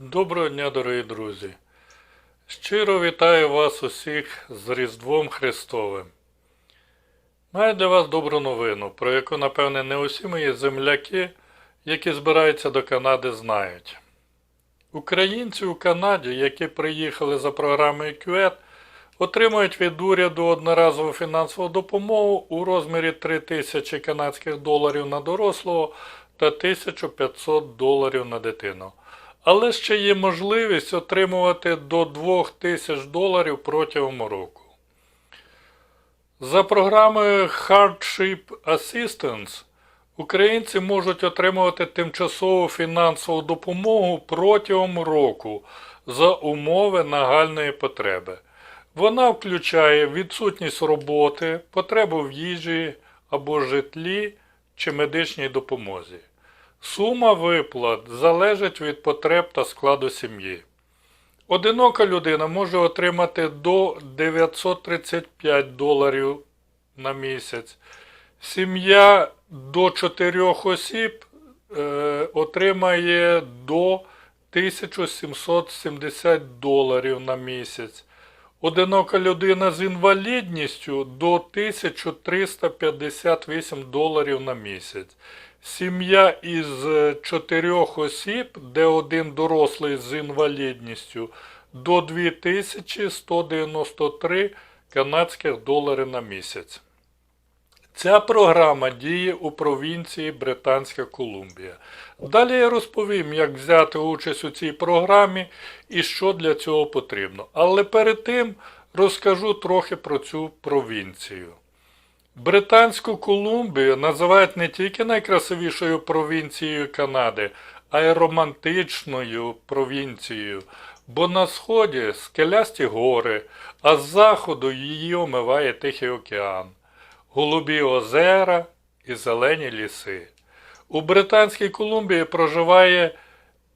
Доброго дня, дорогі друзі! Щиро вітаю вас усіх з Різдвом Христовим. Маю для вас добру новину, про яку, напевне, не усі мої земляки, які збираються до Канади, знають. Українці у Канаді, які приїхали за програмою QED, отримують від уряду одноразову фінансову допомогу у розмірі 3 тисячі канадських доларів на дорослого та 1500 доларів на дитину. Але ще є можливість отримувати до 2000 доларів протягом року. За програмою Hardship Assistance українці можуть отримувати тимчасову фінансову допомогу протягом року за умови нагальної потреби. Вона включає відсутність роботи, потребу в їжі або житлі чи медичній допомозі. Сума виплат залежить від потреб та складу сім'ї. Одинока людина може отримати до 935 доларів на місяць. Сім'я до 4 осіб е, отримає до 1770 доларів на місяць. Одинока людина з інвалідністю до 1358 доларів на місяць. Сім'я із чотирьох осіб, де один дорослий з інвалідністю, до 2193 канадських доларів на місяць. Ця програма діє у провінції Британська Колумбія. Далі я розповім, як взяти участь у цій програмі і що для цього потрібно. Але перед тим розкажу трохи про цю провінцію. Британську Колумбію називають не тільки найкрасивішою провінцією Канади, а й романтичною провінцією, бо на сході скелясті гори, а з заходу її омиває Тихий океан, голубі озера і зелені ліси. У Британській Колумбії проживає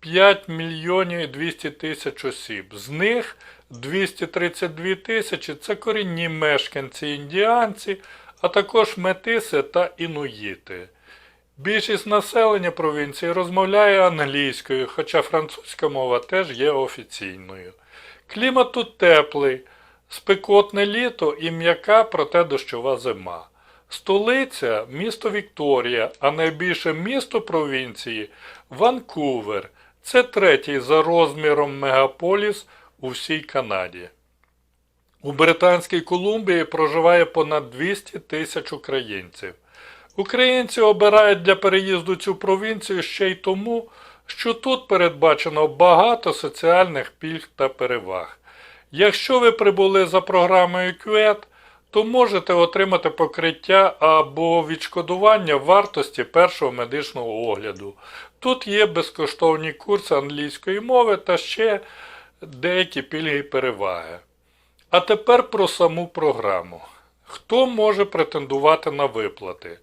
5 мільйонів 200 тисяч осіб. З них 232 тисячі це корінні мешканці індіанці, а також метиси та інуїти. Більшість населення провінції розмовляє англійською, хоча французька мова теж є офіційною. Клімат тут теплий, спекотне літо і м'яка, проте дощова зима. Столиця місто Вікторія, а найбільше місто провінції Ванкувер. Це третій за розміром мегаполіс у всій Канаді. У Британській Колумбії проживає понад 200 тисяч українців. Українці обирають для переїзду цю провінцію ще й тому, що тут передбачено багато соціальних пільг та переваг. Якщо ви прибули за програмою QED, то можете отримати покриття або відшкодування вартості першого медичного огляду. Тут є безкоштовні курси англійської мови та ще деякі пільги і переваги. А тепер про саму програму. Хто може претендувати на виплати?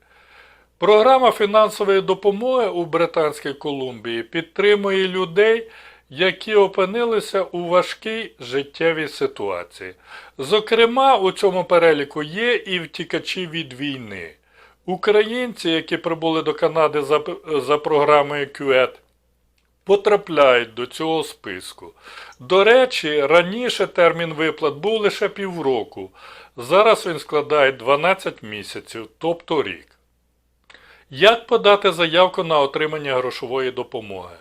Програма фінансової допомоги у Британській Колумбії підтримує людей, які опинилися у важкій життєвій ситуації. Зокрема, у цьому переліку є і втікачі від війни. Українці, які прибули до Канади за, за програмою QED, потрапляють до цього списку. До речі, раніше термін виплат був лише півроку. Зараз він складає 12 місяців, тобто рік. Як подати заявку на отримання грошової допомоги?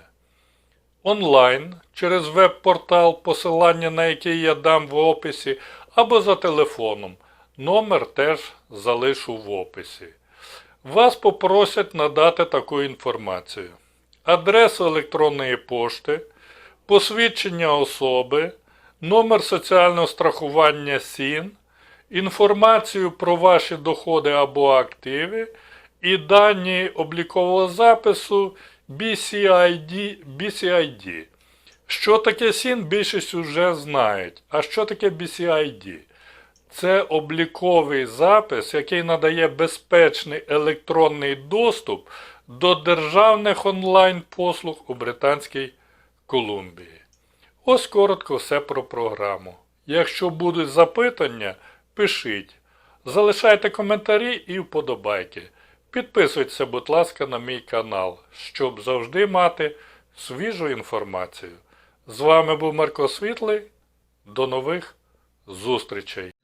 Онлайн через веб-портал, посилання на який я дам в описі, або за телефоном. Номер теж залишу в описі. Вас попросять надати таку інформацію: адресу електронної пошти, посвідчення особи, номер соціального страхування СІН, інформацію про ваші доходи або активи і дані облікового запису BCID. BCID. Що таке СІН, більшість вже знають. А що таке BCID? Це обліковий запис, який надає безпечний електронний доступ до державних онлайн-послуг у Британській Колумбії. Ось коротко все про програму. Якщо будуть запитання, пишіть. Залишайте коментарі і вподобайки. Підписуйтеся, будь ласка, на мій канал, щоб завжди мати свіжу інформацію. З вами був Марко Світлий. До нових зустрічей!